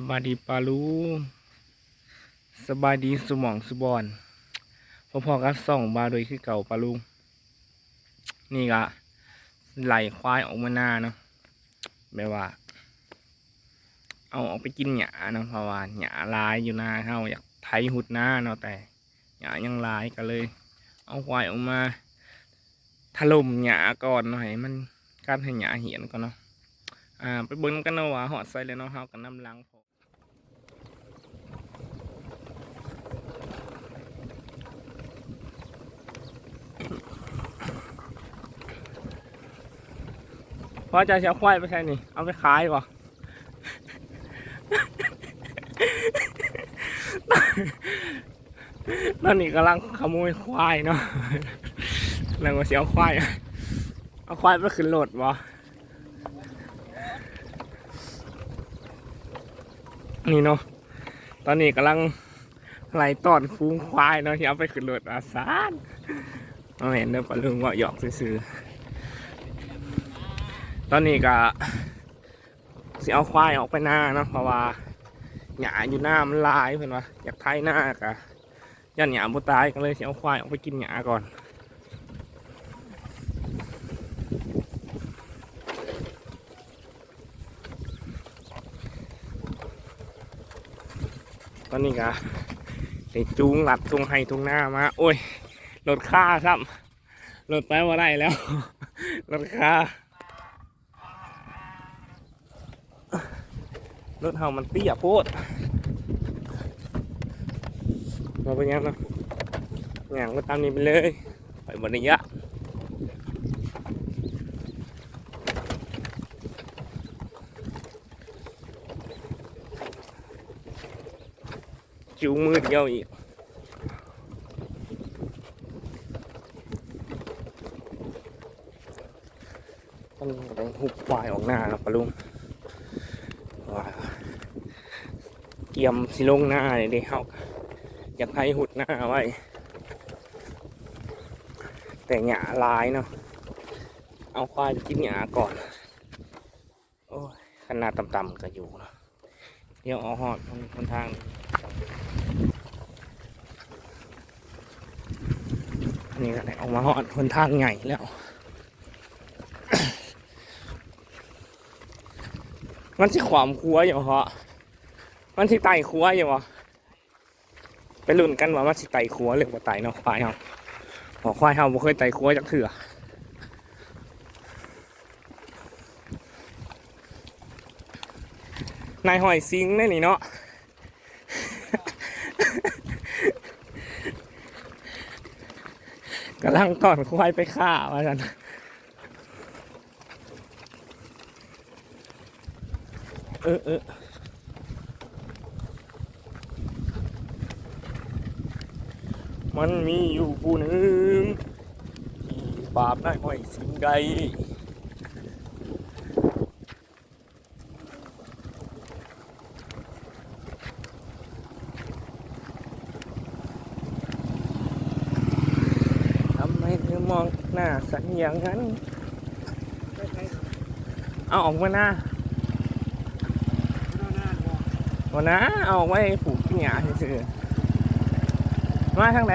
สบายดีปาลูสบายดีสมองสุบอนพอๆกับส่องบาโดยคือเก่าปาลูนี่ก็ไหลควายออกมาหน้าเนาะแบบว่า เอาออกไปกินหญ้าเนาะเพราะว่าหญ้าลายอยู่หน้าเขาอยากไถหุดหน้าเนาะแต่หญ้ายังลายก็เลย เอาควายออกมาถล่มหญ้าก่อนหน่อยมันการให้หญ้าเหียนก่อนเนาะอ่าไปเบิ่งกันเนาะว่าหอดใส่เลยเนาะเฮากันน้ำลังพอ พอจะเชียวควายไปใช่นี่ เอาไปขายป่ะตอนนี้กำลังขโมยควายเนาะแล้วก็เสียวควาย เอาควายไปขึ้นรถวะนี่เนาะ ตอนนี้กำลังไล่ตอนฟูงควายเนาะที่เอาไปขึ้นรถอาสานเอาเห็นเด้อปะลุงว่าหยอกซื้อๆ ตอนนี้ก็สิเอาควายออกไปหน้าเนาะเพราะว่าหญ้าอยู่หน้ามันลายเพื่อนว่าอยากไถหน้ากะยันหญ้าบ่ตายก็เลยสิเอาควายออกไปกินหญ้าก่อนตอนนี้ก็ได้จูงหลัดตรงไห้ตรงหน้ามา โอ้ยรถค่าซ้ำรถไปว่าได้แล้วรถค่า รถเฮามันเตี้ยโพดเราไปยังนะอย่างก็ตามนี้ไปเลยไปบนนี้ยะจูงมือเดียวอีกมันกำลังหุบควายออกหน้าแล้วปะลุงว้า เกียมสิลงหน้าเลยเดิเขาอยากให้หุดหน้าไว้ แต่หญ้าลายเนาะเอาควายไปกินหญ้าก่อน โอ้ยขนาดต่ำๆก็อยู่เนาะเดี๋ยวเอาหอดคนทางนี่ก็ได้ออกมาหอดคนทางใหญ่แล้ว มันสิขวามครัวอยู่เหรอ มันสิไต่ครัวอยู่เหรอไปลุ้นกันว่ามันสิไต่ครัวหรือว่าไต่นาะควายเฮาหอควายเฮาบ่เคยไต่ครัวจักเถื่อนายหอยซิงแน่นี่เนาะกำลังตอนควายไปฆ่าว่าจันเออเออ มันมีอยู่ผู้หนึ่งที่บาปได้ห้อยสิงใดทำไมเธอมองหน้าสันอย่างนั้น เอาออกมาหน้าวันนะเอาไว้ปลูกขี้หญ้าเฉยๆ มาทางไหน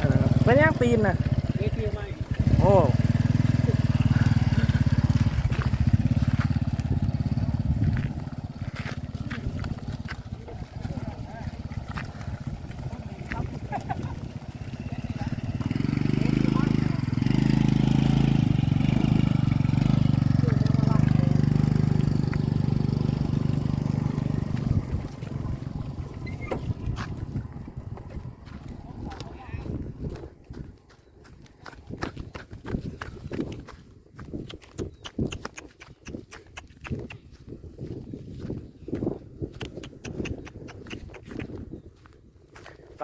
เออเป็นย่างปีนน่ะ โอ้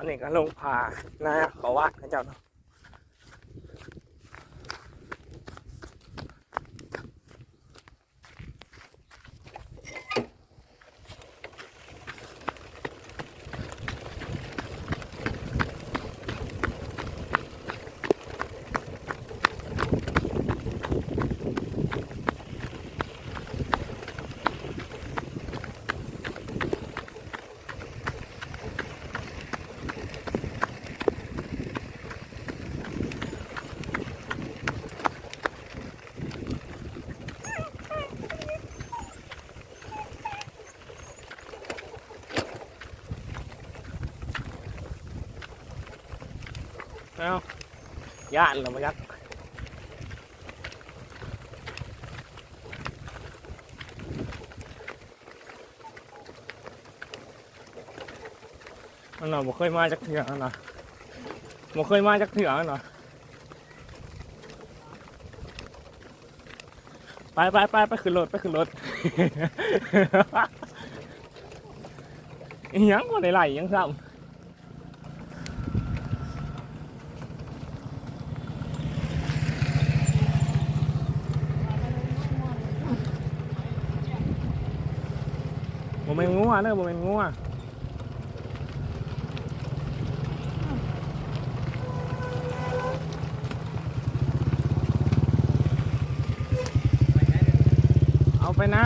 นนี้ก็ลงผาหน้าเขาวัดนะเจ้าเนาะ เอาย่านเรามายักอันน่ะบ่เคยมาจากเถื่ออันน่ะบ่เคยมาจากเถื่ออันน่ะไปไปไปไปขึ้นรถไปขึ้นรถอิหยังบ่ได้ไหลยังซ้ำ บ่แม่นงัวเด้อบ่แม่นงัวเอาไปนะ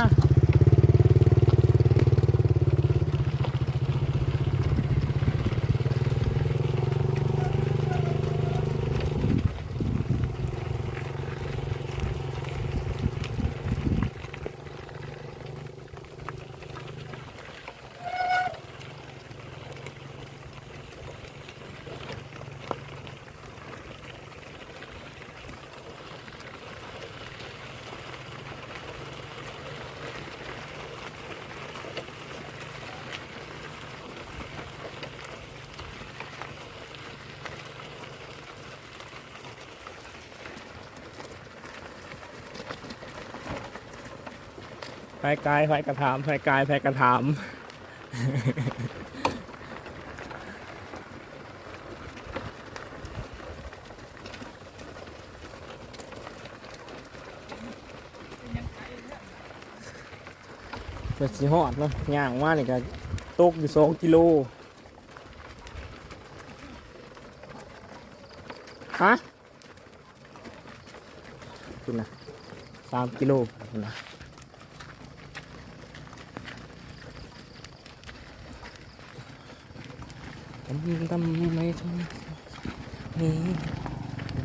ไฟกายไฟกระถามไฟกายไฟกระถามเกิดสิฮอดเนาะย่างมาเนี่ยก็ตกอยู่สองกิโลฮะคุณนะสามกิโลคุณนะ ทำทำไม่ทำนี่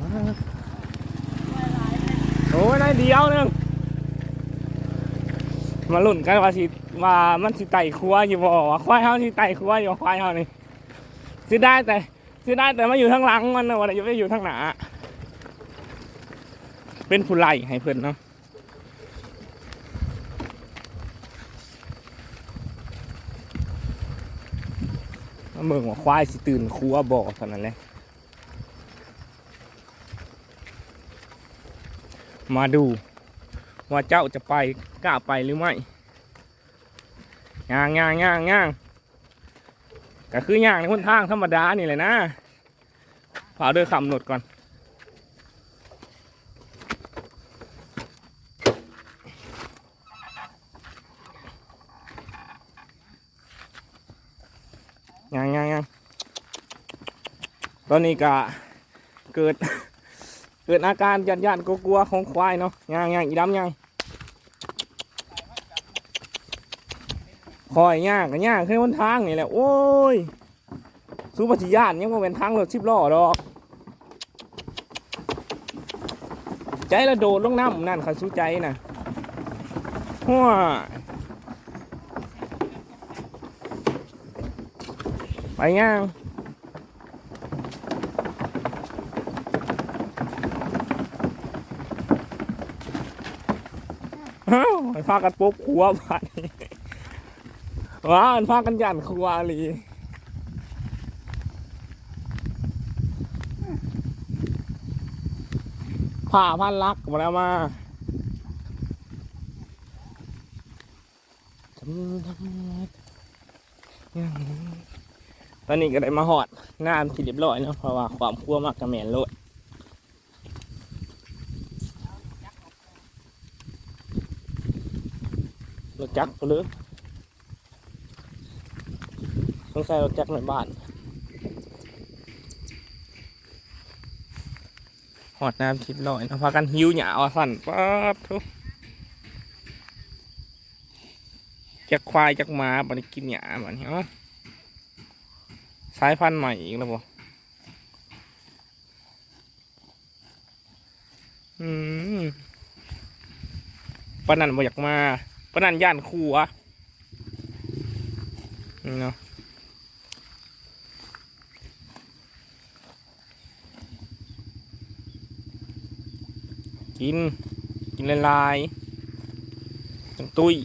มาโอ้ยได้เดียวหนึงมาหลุ่นกันว่าสิว่ามันสิไต่ครัวอยู่บ่ว่าควายเฮาสิไต่ครัวอยู่ควายเฮานี่สิได้แต่สิได้แต่มาอยู่ข้างหลังมันนะว่าอยู่ไม่อยู่ข้างหน้าเป็นผู้ไล่ให้เพิ่นเนาะ มาเมืองว่าควายสิตื่นครัวบ่อขนาดนั้นแหละมาดู ว่าเจ้าจะไปกล้าไปหรือไม่ย่างย่างย่างย่างก็คือย่างในคนทางธรรมดานี่แหละนะผ่าเดินขำหนดก่อนย่างย่างย่าง ตอนนี้ก็เกิดเกิดอาการยันยันกลัวของควายเนาะย่างย่างอีดำย่างคอยย่างกันย่างขึ้นบนทางนี่แหละโอ้ยสู้ปฏิญาณยังว่าเป็นทางรถสิบล้อดอก ใจละโดดลงน้ำนั่นเขาสู้ใจนะหัวไปย่าง อ้าว มันพากันปุ๊บขัวไปว้าวมันพากันยันครัวอีหลีผ่าพันลักมาแล้วมาตอนนี้ก็ได้มาหอดน้ำที่เรียบร้อยเนาะเพราะว่าความคั่วมากกระแมนโลด รถจักรไปเลยต้องใส่รถจักรในบ้านหอดน้ำทิพย์ลอยนะพากันหิวหยาอสั่นป๊าบทุกจากควายจากหมาบันกินหยาบันเนาะสายพันธุ์ใหม่อีกแล้วบ่อืมปานนันบ่อยากมา ปนันย่านครัวเนาะกิน กินละลายจังตุ้ย